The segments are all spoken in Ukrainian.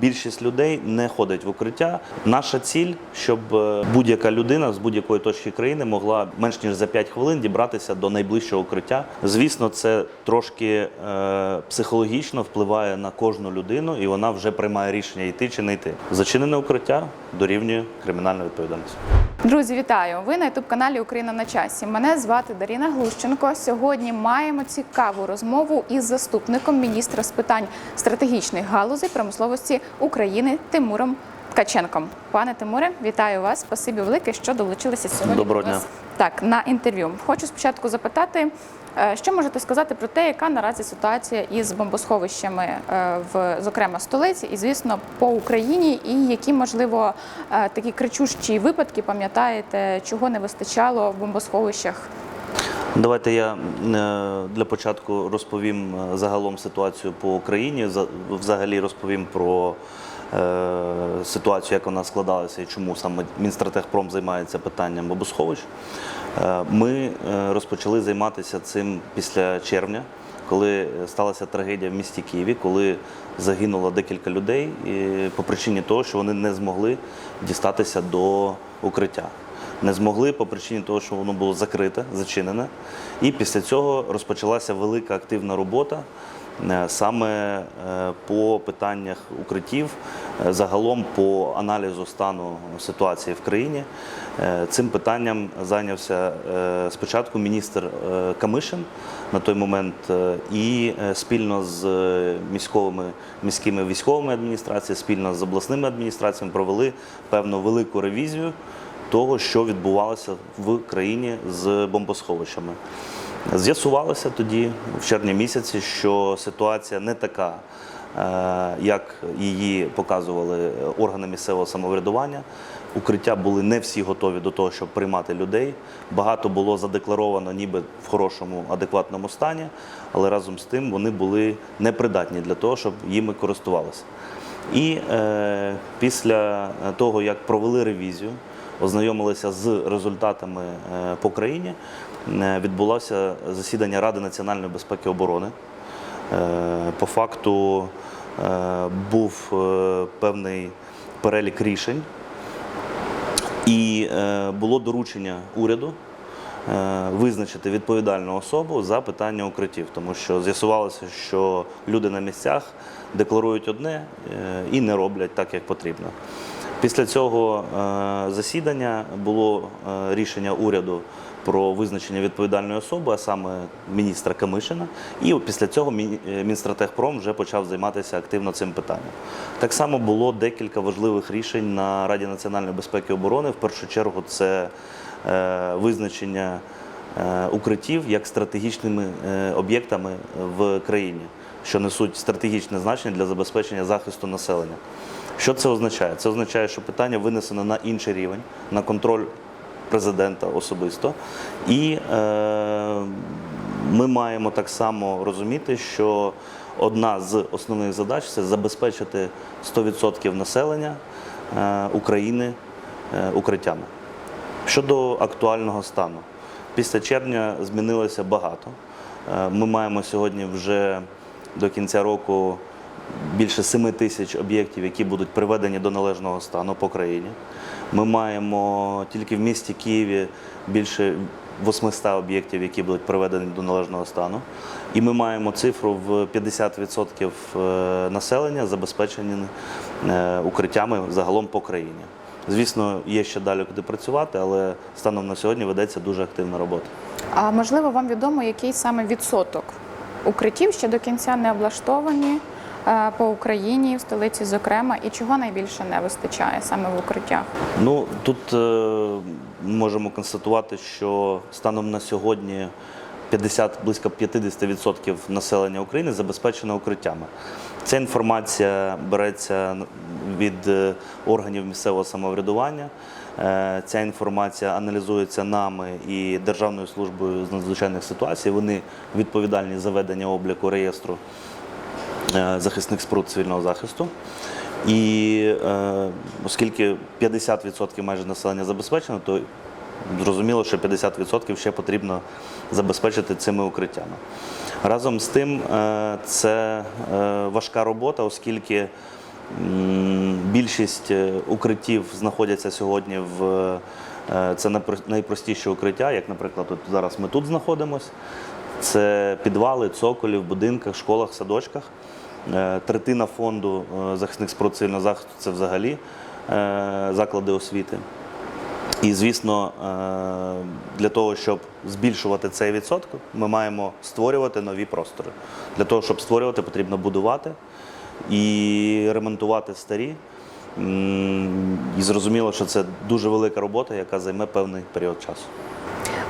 більшість людей не ходить в укриття. Наша ціль, щоб е, будь-яка людина з будь-якої точки країни могла менш ніж за 5 хвилин дібратися до найближчого укриття. Звісно, це трошки е, психологічно впливає на кожну людину, і вона вже приймає рішення йти чи не йти. Зачинене укриття дорівнює кримінальну відповідальність. Друзі, вітаю! Ви на ютуб каналі Україна на часі. Мене звати Даріна Глущенко. Сьогодні маємо цікаву розмову із заступником міністра з питань стратегічних галузей промисловості України Тимуром Ткаченком. Пане Тимуре, вітаю вас. Спасибі велике, що долучилися сьогодні. Доброго дня. Так, на інтерв'ю. Хочу спочатку запитати, що можете сказати про те, яка наразі ситуація із бомбосховищами, е, в зокрема столиці, і звісно по Україні, і які можливо е, такі кричущі випадки пам'ятаєте, чого не вистачало в бомбосховищах? Давайте я е, для початку розповім е, загалом ситуацію по Україні. За- Взагалі розповім про е, ситуацію, як вона складалася і чому саме Мінстратегпром займається питанням бомбосховищ. Е, Ми е, розпочали займатися цим після червня, коли сталася трагедія в місті Києві, коли загинуло декілька людей по причині того, що вони не змогли дістатися до укриття не змогли по причині того, що воно було закрите, зачинене. І після цього розпочалася велика активна робота е, саме е, по питаннях укриттів, е, загалом по аналізу стану ситуації в країні. Е, Цим питанням зайнявся е, спочатку міністр е, Камишин на той момент, е, і е, спільно з е, міськовими міськими військовими адміністраціями, спільно з обласними адміністраціями провели певну велику ревізію того, що відбувалося в країні з бомбосховищами. З'ясувалося тоді, в червні місяці, що ситуація не така, е, як її показували органи місцевого самоврядування. Укриття були не всі готові до того, щоб приймати людей. Багато було задекларовано ніби в хорошому, адекватному стані, але разом з тим вони були непридатні для того, щоб їми користувалися. І е, після того, як провели ревізію, ознайомилися з результатами е, по країні, е, відбулося засідання Ради національної безпеки і оборони. Е, По факту е, був е, певний перелік рішень, і е, було доручення уряду е, визначити відповідальну особу за питання укриттів, тому що з'ясувалося, що люди на місцях декларують одне е, і не роблять так, як потрібно. Після цього е, засідання було е, рішення уряду про визначення відповідальної особи, а саме міністра Камишина. І після цього е, вже почав займатися активно цим питанням. Так само було декілька важливих рішень на Раді національної безпеки і оборони. В першу чергу це е, визначення е, укриттів як стратегічними об'єктами в країні, що несуть стратегічне значення для забезпечення захисту населення. Що це означає? Це означає, що питання винесено на інший рівень, на контроль президента особисто. І е, ми маємо так само розуміти, що одна з основних задач це забезпечити 100% населення е, України е, укриттями. Щодо актуального стану, після червня змінилося багато. Е, Ми маємо сьогодні вже до кінця року більше 7 тисяч об'єктів, які будуть приведені до належного стану по країні. Ми маємо тільки в місті Києві більше 800 об'єктів, які будуть приведені до належного стану. І ми маємо цифру в 50% е, населення забезпечені е, укриттями загалом по країні. Звісно, є ще далі куди працювати, але станом на сьогодні ведеться дуже активна робота. А можливо, вам відомо, який саме відсоток укриттів ще до кінця не облаштовані по Україні, в столиці, зокрема, і чого найбільше не вистачає саме в укриттях? Ну тут е, можемо констатувати, що станом на сьогодні 50, близько 50% населення України забезпечено укриттями. Ця інформація береться від е, органів місцевого самоврядування. Е, Ця інформація аналізується нами і Державною службою з надзвичайних ситуацій. Вони відповідальні за ведення обліку реєстру е, захисних споруд цивільного захисту. І е, оскільки 50% майже населення забезпечено, то зрозуміло, що 50% ще потрібно забезпечити цими укриттями. Разом з тим, е, це е, важка робота, оскільки Більшість е, укриттів знаходяться сьогодні в е, це найпро- найпростіші укриття, як, наприклад, от зараз ми тут знаходимося. Це підвали, цоколі в будинках, школах, садочках. Е, Третина фонду е, захисних споруд цивільного захисту це взагалі е, заклади освіти. І, звісно, для того, щоб збільшувати цей відсоток, ми маємо створювати нові простори. Для того, щоб створювати, потрібно будувати і ремонтувати старі. І зрозуміло, що це дуже велика робота, яка займе певний період часу.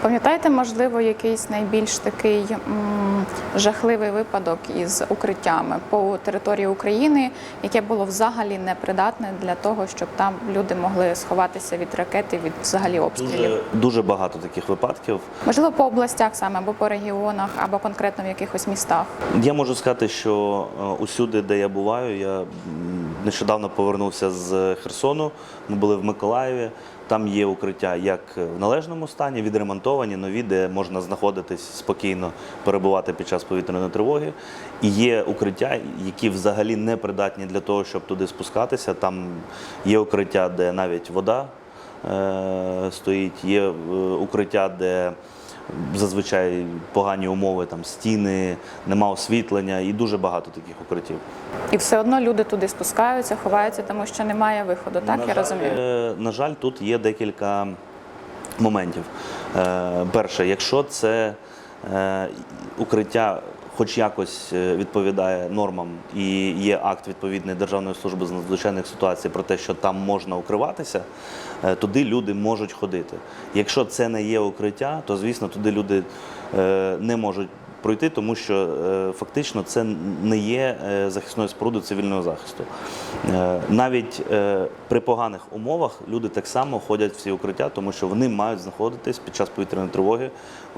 Пам'ятаєте, можливо, якийсь найбільш такий м, жахливий випадок із укриттями по території України, яке було взагалі непридатне для того, щоб там люди могли сховатися від ракети, від взагалі обстрілів? Дуже, дуже багато таких випадків. Можливо, по областях саме або по регіонах, або конкретно в якихось містах. Я можу сказати, що е, усюди, де я буваю, я нещодавно повернувся з Херсону. Ми були в Миколаєві. Там є укриття як в належному стані, відремонтовані, нові, де можна знаходитись спокійно, перебувати під час повітряної тривоги. І є укриття, які взагалі не придатні для того, щоб туди спускатися. Там є укриття, де навіть вода е, стоїть, є е, укриття, де зазвичай погані умови, там стіни, нема освітлення і дуже багато таких укриттів. І все одно люди туди спускаються, ховаються, тому що немає виходу. Так на я жаль, розумію. е, На жаль, тут є декілька моментів. Е, Перше, якщо це е, укриття хоч якось е, відповідає нормам і є акт відповідної Державної служби з надзвичайних ситуацій про те, що там можна укриватися, е, туди люди можуть ходити. Якщо це не є укриття, то звісно туди люди е, не можуть пройти, тому що е, фактично це не є е, захисною спорудою цивільного захисту. Е, Навіть при поганих умовах люди так само ходять в ці укриття, тому що вони мають знаходитись під час повітряної тривоги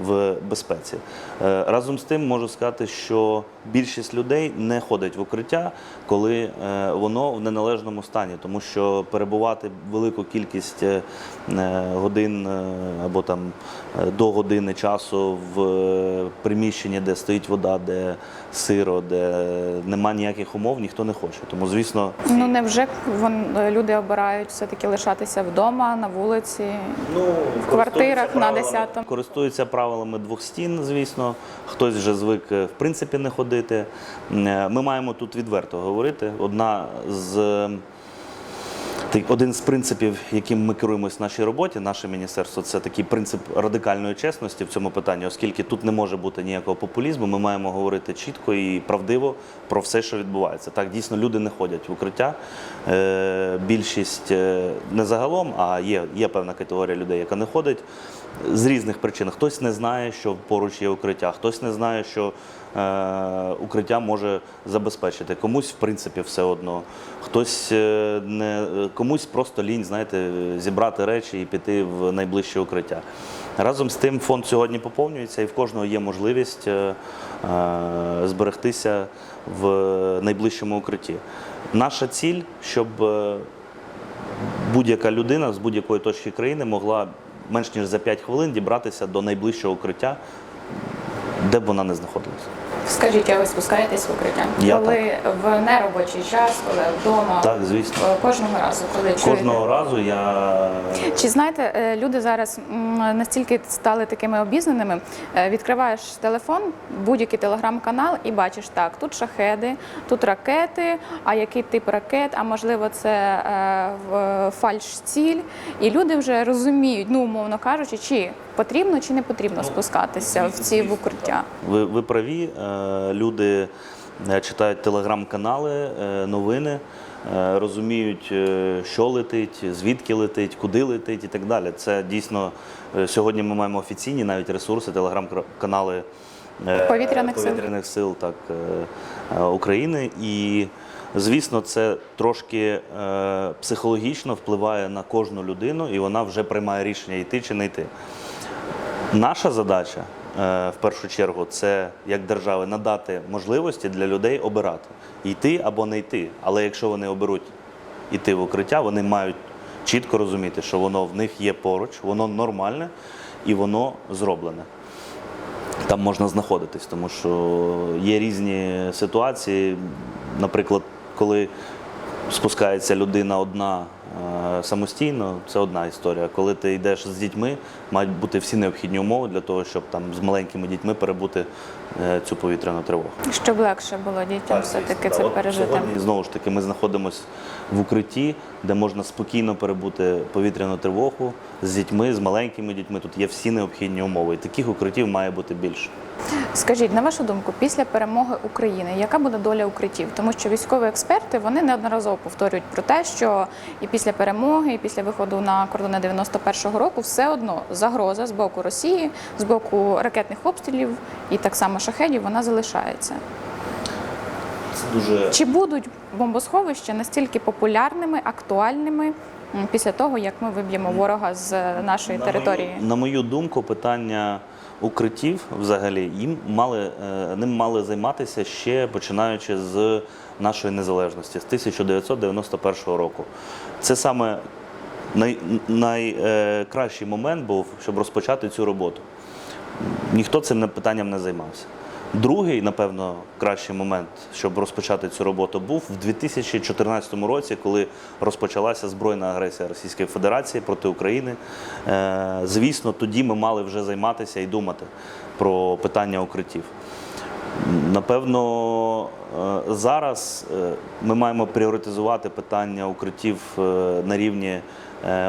в безпеці. Разом з тим можу сказати, що більшість людей не ходить в укриття, коли воно в неналежному стані, тому що перебувати велику кількість годин або там до години часу в е, приміщенні, де стоїть вода, де сиро, де нема ніяких умов, ніхто не хоче. Тому, звісно, Ну невже вон люди обирають все таки лишатися вдома на вулиці? Ну, В квартирах на 10-му. Користуються правилами двох стін, звісно. Хтось вже звик е, в принципі не ходити. Е, Ми маємо тут відверто говорити. Одна з е, один з принципів, яким ми керуємось в нашій роботі, наше міністерство, це такий принцип радикальної чесності в цьому питанні, оскільки тут не може бути ніякого популізму. Ми маємо говорити чітко і правдиво про все, що відбувається. Так, дійсно, люди не ходять в укриття. Е, Більшість е, не загалом, а є, є певна категорія людей, яка не ходить з різних причин. Хтось не знає, що поруч є укриття, хтось не знає, що укриття може забезпечити. Комусь, в принципі, все одно. Хтось е, не комусь просто лінь, знаєте, зібрати речі і піти в найближче укриття. Разом з тим, фонд сьогодні поповнюється, і в кожного є можливість е, е, зберегтися в найближчому укритті. Наша ціль, щоб е, будь-яка людина з будь-якої точки країни могла менш ніж за 5 хвилин дібратися до найближчого укриття, де б вона не знаходилася. Скажіть, а ви спускаєтесь в укриття? Я коли в неробочий час, коли вдома? Так, звісно. Е, Кожного разу, коли чуєте? Кожного разу я Чи знаєте, е, люди зараз настільки стали такими обізнаними, е, відкриваєш телефон, будь-який телеграм-канал і бачиш так, тут шахеди, тут ракети, а який тип ракет, а можливо це е, фальш-ціль. І люди вже розуміють, ну умовно кажучи, чи потрібно, чи не потрібно спускатися в ці в укриття. ви, ви праві. е, Люди е, читають телеграм-канали, е, новини, розуміють, що летить, звідки летить, куди летить і так далі. Це дійсно сьогодні ми маємо офіційні навіть ресурси, телеграм-канали е, Повітряних сил. повітряних сил так, України. І звісно, це трошки психологічно впливає на кожну людину, і вона вже приймає рішення йти чи не йти. Наша задача е, в першу чергу це як держави надати можливості для людей обирати йти або не йти. Але якщо вони оберуть йти в укриття, вони мають чітко розуміти, що воно в них є поруч, воно нормальне і воно зроблене. Там можна знаходитись, тому що є різні ситуації. Наприклад, коли спускається людина одна самостійно, це одна історія. Коли ти йдеш з дітьми, мають бути всі необхідні умови для того, щоб там з маленькими дітьми перебути цю повітряну тривогу. Щоб легше було дітям все-таки це От пережити. Сьогодні, знову ж таки, ми знаходимося в укритті, де можна спокійно перебути повітряну тривогу з дітьми, з маленькими дітьми. Тут є всі необхідні умови. І таких укриттів має бути більше. Скажіть, на вашу думку, після перемоги України, яка буде доля укриттів? Тому що військові експерти вони неодноразово повторюють про те, що і після перемоги, і після виходу на кордони 91-го року все одно загроза з боку Росії, з боку ракетних обстрілів і так само шахедів, вона залишається. Це дуже Чи будуть бомбосховища настільки популярними, актуальними після того, як ми виб'ємо ворога з нашої На території? мою, на мою думку, питання укриттів взагалі їм мали е, ним мали займатися ще починаючи з нашої незалежності з 1991 року. Це саме най, найкращий момент був, щоб розпочати цю роботу. Ніхто цим питанням не займався. Другий, напевно, кращий момент, щоб розпочати цю роботу, був в 2014 році, коли розпочалася збройна агресія Російської Федерації проти України. Е, Звісно, тоді ми мали вже займатися і думати про питання укриттів. Напевно, е, зараз е, ми маємо пріоритизувати питання укриттів е, на рівні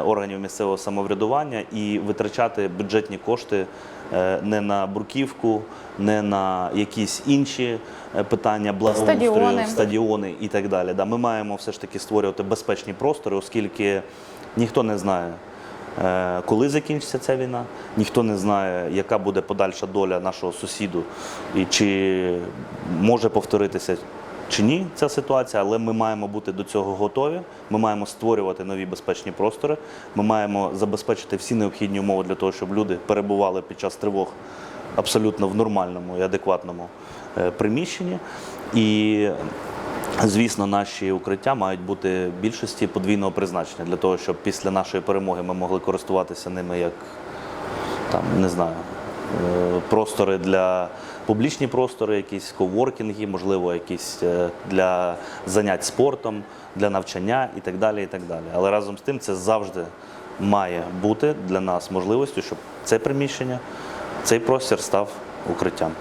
органів місцевого самоврядування і витрачати бюджетні кошти не на бруківку, не на якісь інші питання благоустрою, Стадіони. стадіони і так далі. Ми маємо все ж таки створювати безпечні простори, оскільки ніхто не знає. Е, Коли закінчиться ця війна, ніхто не знає, яка буде подальша доля нашого сусіду, і чи може повторитися чи ні ця ситуація, але ми маємо бути до цього готові. Ми маємо створювати нові безпечні простори. Ми маємо забезпечити всі необхідні умови для того, щоб люди перебували під час тривог абсолютно в нормальному і адекватному е, приміщенні. І Звісно, наші укриття мають бути більшості подвійного призначення для того, щоб після нашої перемоги ми могли користуватися ними як там, не знаю, е, простори для публічні простори, якісь коворкінги, можливо, якісь е, для занять спортом, для навчання і так далі. І так далі. Але разом з тим це завжди має бути для нас можливістю, щоб це приміщення, цей простір став укриттям.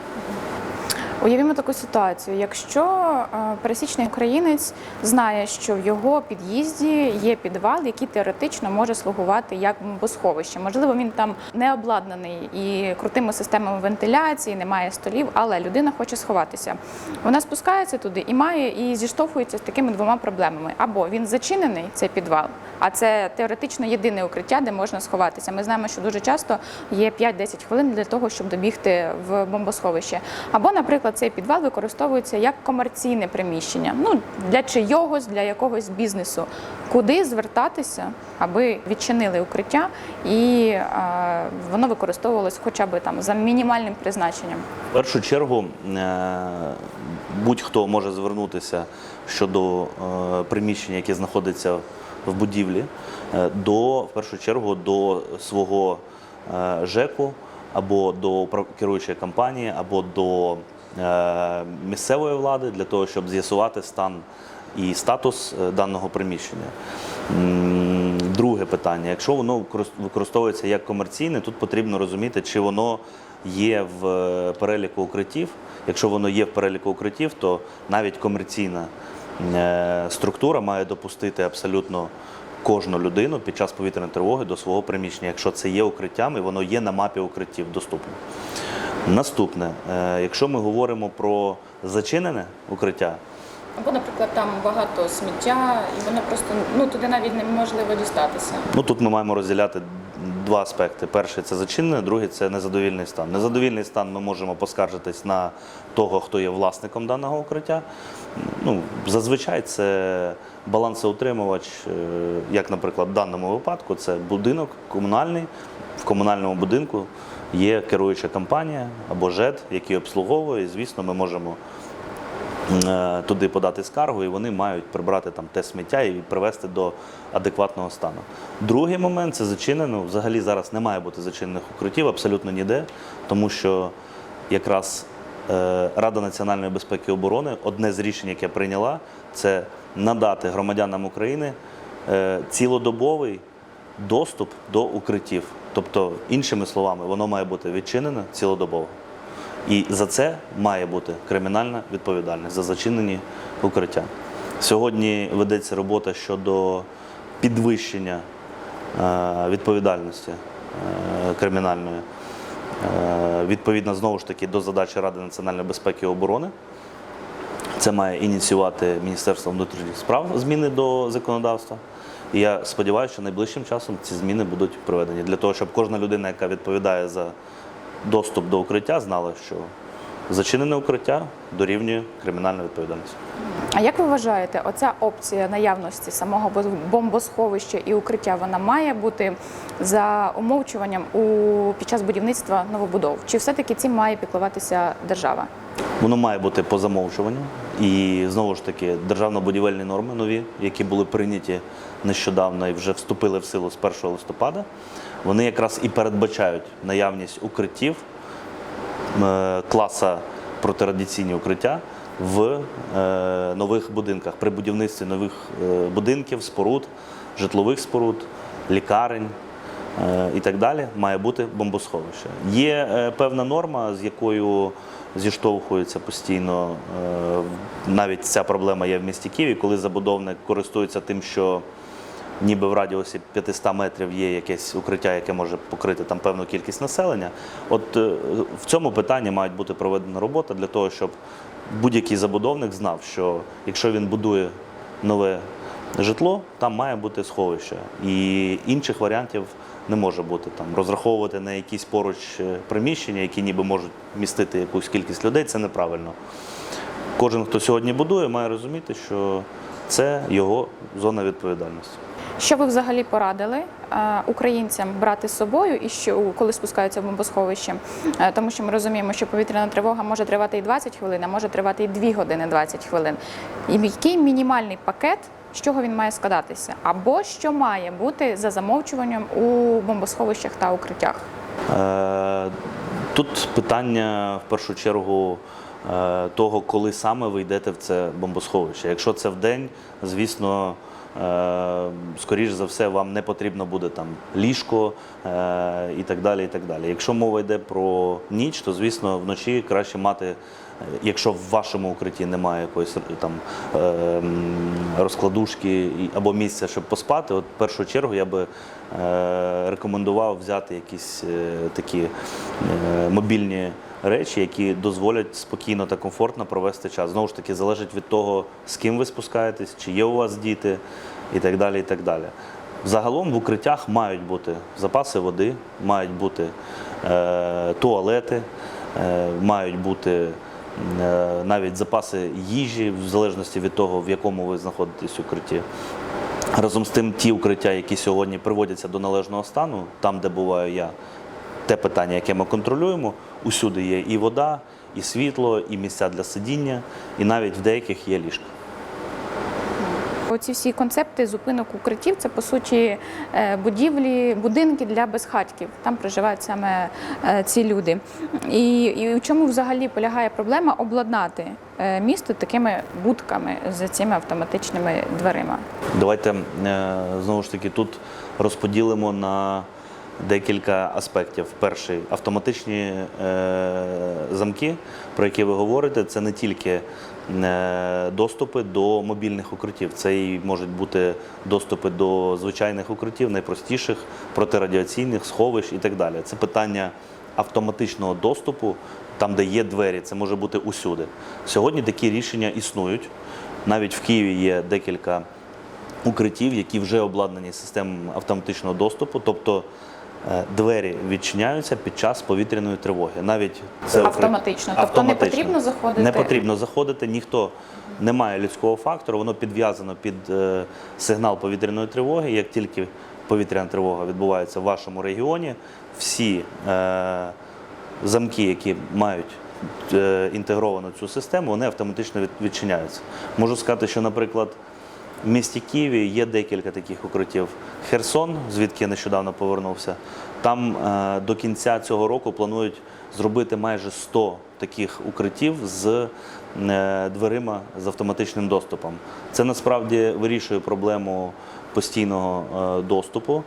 Уявімо таку ситуацію. Якщо е, пересічний українець знає, що в його під'їзді є підвал, який теоретично може слугувати як бомбосховище. Можливо, він там не обладнаний і крутими системами вентиляції, немає столів, але людина хоче сховатися. Вона спускається туди і має і зіштовхується з такими двома проблемами: або він зачинений, цей підвал, а це теоретично єдине укриття, де можна сховатися. Ми знаємо, що дуже часто є 5-10 хвилин для того, щоб добігти в бомбосховище. Або, наприклад, цей підвал використовується як комерційне приміщення, ну для чийогось, для якогось бізнесу. Куди звертатися, аби відчинили укриття, і е, воно використовувалось хоча б там за мінімальним призначенням. В першу чергу е, будь-хто може звернутися щодо е, приміщення, яке знаходиться в будівлі, е, до в першу чергу до свого е, ЖЕКу або до керуючої компанії, або до місцевої влади для того, щоб з'ясувати стан і статус е, даного приміщення. Друге питання: якщо воно використовується як комерційне, тут потрібно розуміти, чи воно є в е, переліку укриттів. Якщо воно є в переліку укриттів, то навіть комерційна е, структура має допустити абсолютно кожну людину під час повітряної тривоги до свого приміщення, якщо це є укриттям і воно є на мапі укриттів доступно. Наступне, е, якщо ми говоримо про зачинене укриття, Або, наприклад, там багато сміття, і воно просто ну туди навіть неможливо дістатися. Ну тут ми маємо розділяти два аспекти: перший це зачинене, другий це незадовільний стан. Незадовільний стан ми можемо поскаржитись на того, хто є власником даного укриття. Ну, зазвичай це балансоутримувач, е, як, наприклад, в даному випадку, це будинок комунальний. В комунальному будинку є керуюча компанія або ЖЕД, який обслуговує. Звісно, ми можемо е, туди подати скаргу, і вони мають прибрати там те сміття і привести до адекватного стану. Другий момент це зачинено. Взагалі зараз не має бути зачинених укриттів абсолютно ніде, тому що якраз Рада національної безпеки і оборони, одне з рішень, яке прийняла, це надати громадянам України е, цілодобовий доступ до укриттів. Тобто, іншими словами, воно має бути відчинене цілодобово. І за це має бути кримінальна відповідальність за зачинені укриття. Сьогодні ведеться робота щодо підвищення е, відповідальності е, кримінальної. Е, Відповідно, знову ж таки, до задачі Ради національної безпеки і оборони. Це має ініціювати Міністерство внутрішніх справ зміни до законодавства. І я сподіваюся, що найближчим часом ці зміни будуть проведені для того, щоб кожна людина, яка відповідає за доступ до укриття, знала, що зачинене укриття дорівнює кримінальну відповідальність. А як ви вважаєте, оця опція наявності самого бомбосховища і укриття вона має бути за умовчуванням у під час будівництва новобудов? Чи все-таки цим має піклуватися держава? Воно має бути по замовчуванню. І знову ж таки, державно-будівельні норми нові, які були прийняті нещодавно і вже вступили в силу з 1 листопада, вони якраз і передбачають наявність укриттів е, класа протирадіаційні укриття в е, нових будинках, при будівництві нових е, будинків, споруд, житлових споруд, лікарень е, і так далі, має бути бомбосховище. Є певна норма, з якою зіштовхується постійно. Навіть ця проблема є в місті Києві, коли забудовник користується тим, що ніби в радіусі 500 метрів є якесь укриття, яке може покрити там певну кількість населення. От в цьому питанні має бути проведена робота для того, щоб будь-який забудовник знав, що якщо він будує нове житло, там має бути сховище. І інших варіантів не може бути. Там розраховувати на якісь поруч е, приміщення, які ніби можуть містити якусь кількість людей, це неправильно. Кожен, хто сьогодні будує, має розуміти, що це його зона відповідальності. Що ви взагалі порадили е, українцям брати з собою і що коли спускаються в бомбосховище? Е, Тому що ми розуміємо, що повітряна тривога може тривати і 20 хвилин, а може тривати і 2 години 20 хвилин. І який мінімальний пакет, з чого він має складатися? Або що має бути за замовчуванням у бомбосховищах та укриттях? Е, Тут питання в першу чергу того, коли саме ви йдете в це бомбосховище. Якщо це в день, звісно, скоріш за все, вам не потрібно буде там ліжко е, і так далі. і так далі. Якщо мова йде про ніч, то звісно вночі краще мати. Якщо в вашому укритті немає якоїсь е, там е, розкладушки або місця, щоб поспати, от в першу чергу я би е, рекомендував взяти якісь такі мобільні речі, які дозволять спокійно та комфортно провести час. Знову ж таки, залежить від того, з ким ви спускаєтесь, чи є у вас діти і так далі. І так далі. Загалом в укриттях мають бути запаси води, мають бути е, туалети, е, мають бути навіть запаси їжі, в залежності від того, в якому ви знаходитесь укритті. Разом з тим, ті укриття, які сьогодні приводяться до належного стану, там, де буваю я, те питання, яке ми контролюємо, усюди є і вода, і світло, і місця для сидіння, і навіть в деяких є ліжка. Оці всі концепти зупинок укриттів це по суті е, будівлі, будинки для безхатьків. Там проживають саме е, ці люди. І, і у чому взагалі полягає проблема обладнати е, місто такими будками з цими автоматичними дверима? Давайте знову ж таки тут розподілимо на декілька аспектів. Перший автоматичні е, замки, про які ви говорите, це не тільки доступи до мобільних укриттів, це і можуть бути доступи до звичайних укриттів, найпростіших, протирадіаційних, сховищ і так далі. Це питання автоматичного доступу, там, де є двері, це може бути усюди. Сьогодні такі рішення існують. Навіть в Києві є декілька укриттів, які вже обладнані системами автоматичного доступу, тобто е, двері відчиняються під час повітряної тривоги. Навіть це Автоматично. Тобто не потрібно заходити? Не потрібно заходити, ніхто не має людського фактору, воно підв'язано під е, сигнал повітряної тривоги. Як тільки повітряна тривога відбувається в вашому регіоні, всі е, замки, які мають е, інтегровану цю систему, вони автоматично відчиняються. Можу сказати, що, наприклад, В місті Києві є декілька таких укриттів. Херсон, звідки нещодавно повернувся, там е, до кінця цього року планують зробити майже 100 таких укриттів з е, дверима з автоматичним доступом. Це насправді вирішує проблему постійного е, доступу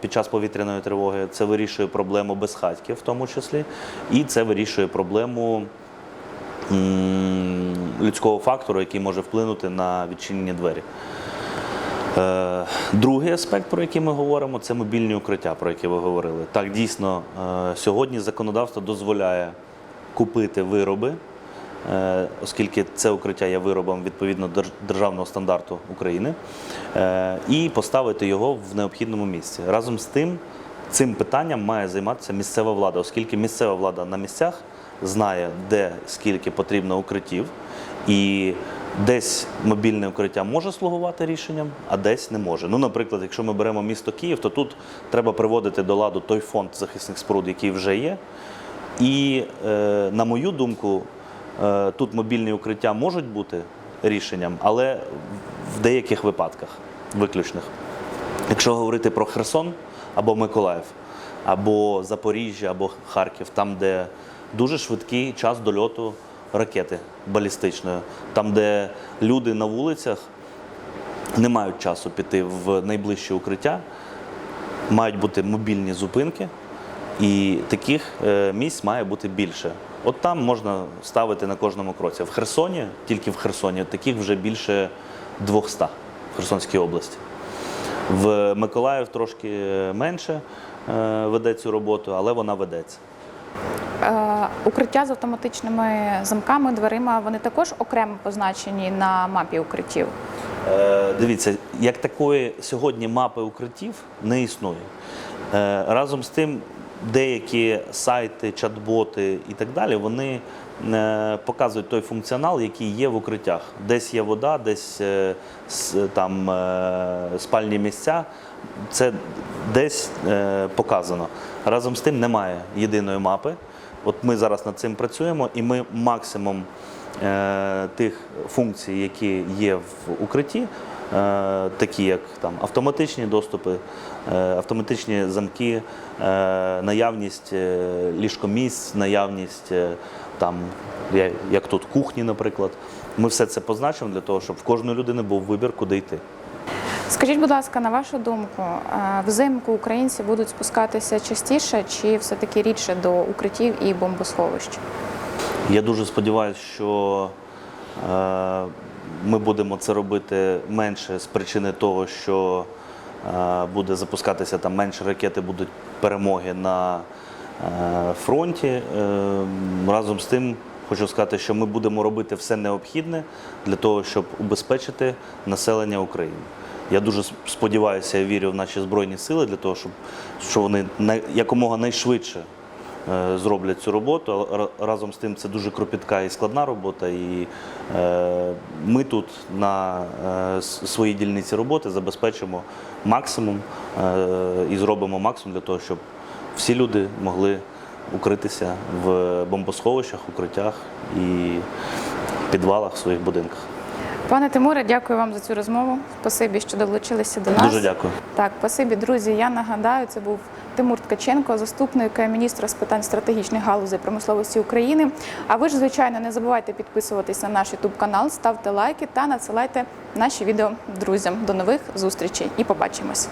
під час повітряної тривоги. Це вирішує проблему безхатьків, в тому числі, і це вирішує проблему людського фактору, який може вплинути на відчинені двері. Е, Другий аспект, про який ми говоримо, це мобільні укриття, про які ви говорили. Так, дійсно, е, сьогодні законодавство дозволяє купити вироби, е, оскільки це укриття є виробом відповідно державного стандарту України, і поставити його в необхідному місці. Разом з тим, цим питанням має займатися місцева влада, оскільки місцева влада на місцях знає, де скільки потрібно укриттів, і десь мобільне укриття може слугувати рішенням, а десь не може. Ну, наприклад, якщо ми беремо місто Київ, то тут треба приводити до ладу той фонд захисних споруд, який вже є. І, е, на мою думку, е, тут мобільні укриття можуть бути рішенням, але в деяких випадках виключних. Якщо говорити про Херсон або Миколаїв, або Запоріжжя, або Харків, там, де дуже швидкий час дольоту ракети балістичної, там, де люди на вулицях не мають часу піти в найближче укриття, мають бути мобільні зупинки, і таких е, місць має бути більше. От там можна ставити на кожному кроці. В Херсоні, тільки в Херсоні, таких вже більше 200 в Херсонській області. В Миколаїв трошки менше е, веде цю роботу, але вона ведеться. Е, Укриття з автоматичними замками, дверима, вони також окремо позначені на мапі укриттів. Е, Дивіться, як такої сьогодні мапи укриттів не існує. Е, Разом з тим, деякі сайти, чат-боти і так далі, вони е, показують той функціонал, який є в укриттях. Десь є вода, десь там спальні місця. Це десь е, показано. Разом з тим немає єдиної мапи. От ми зараз над цим працюємо, і ми максимум е, тих функцій, які є в укритті, е, такі як там автоматичні доступи, е, автоматичні замки, е, наявність ліжкомісць, наявність там, як тут кухні, наприклад. Ми все це позначимо для того, щоб в кожної людини був вибір, куди йти. Скажіть, будь ласка, на вашу думку, е, взимку українці будуть спускатися частіше чи все-таки рідше до укриттів і бомбосховищ? Я дуже сподіваюся, що е, ми будемо це робити менше з причини того, що е, буде запускатися там менше ракети, будуть перемоги на фронті. Разом з тим, хочу сказати, що ми будемо робити все необхідне для того, щоб убезпечити населення України. Я дуже сподіваюся, я вірю в наші збройні сили для того, щоб, щоб вони якомога найшвидше е, зроблять цю роботу. Разом з тим це дуже кропітка і складна робота. І е, ми тут на е, своїй дільниці роботи забезпечимо максимум і зробимо максимум для того, щоб всі люди могли укритися в бомбосховищах, укриттях і підвалах в своїх будинках. Пане Тимуре, дякую вам за цю розмову. Спасибі, що долучилися до нас. Дуже дякую. Так, спасибі, друзі. Я нагадаю, це був Тимур Ткаченко, заступник міністра з питань стратегічних галузей промисловості України. А ви ж, звичайно, не забувайте підписуватись на наш YouTube канал, ставте лайки та надсилайте наші відео друзям. До нових зустрічей і побачимось.